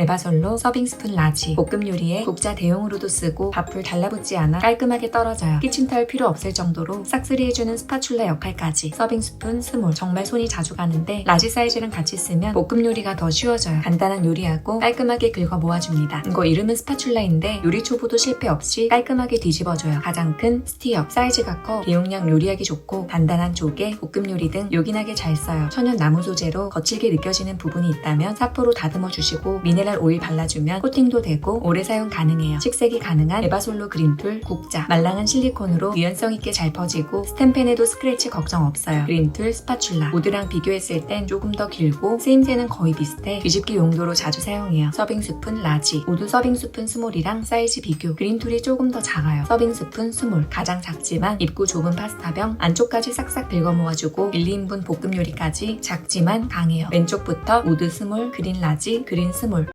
에바솔로 서빙 스푼 라지 볶음 요리에 국자 대용으로도 쓰고 밥풀 달라붙지 않아 깔끔하게 떨어져요. 키친타올 필요 없을 정도로 싹쓸이해주는 스파츌라 역할까지 서빙 스푼 스몰 정말 손이 자주 가는데 라지 사이즈랑 같이 쓰면 볶음 요리가 더 쉬워져요. 간단한 요리하고 깔끔하게 긁어 모아줍니다. 이거 이름은 스파츌라인데 요리 초보도 실패 없이 깔끔하게 뒤집어줘요. 가장 큰 스티어 사이즈가 커 대용량 요리하기 좋고 단단한 조개, 볶음 요리 등 요긴하게 잘 써요. 천연 나무 소재로 거칠게 느껴지는 부분이 있다면 사포로 다듬어 주시고 미네랄 오일 발라주면 코팅도 되고 오래 사용 가능해요. 식색이 가능한 에바솔로 그린툴, 국자, 말랑한 실리콘으로 유연성 있게 잘 퍼지고 스텐펜에도 스크래치 걱정 없어요. 그린툴, 스파츌라 모두랑 비교했을 땐 조금 더 길고 쓰임새는 거의 비슷해 뒤집기 용도로 자주 사용해요. 서빙 스푼 라지 모두 서빙 스푼 스몰이랑 사이즈 비교 그린툴이 조금 더 작아요. 서빙 스푼 스몰 가장 작지만 입구 좁은 파스타병 안쪽까지 싹싹 긁어 모아주고 1, 2인분 볶음 요리까지 작지만 강해요. 왼쪽부터 우드 스몰, 그린 라지, 그린 스몰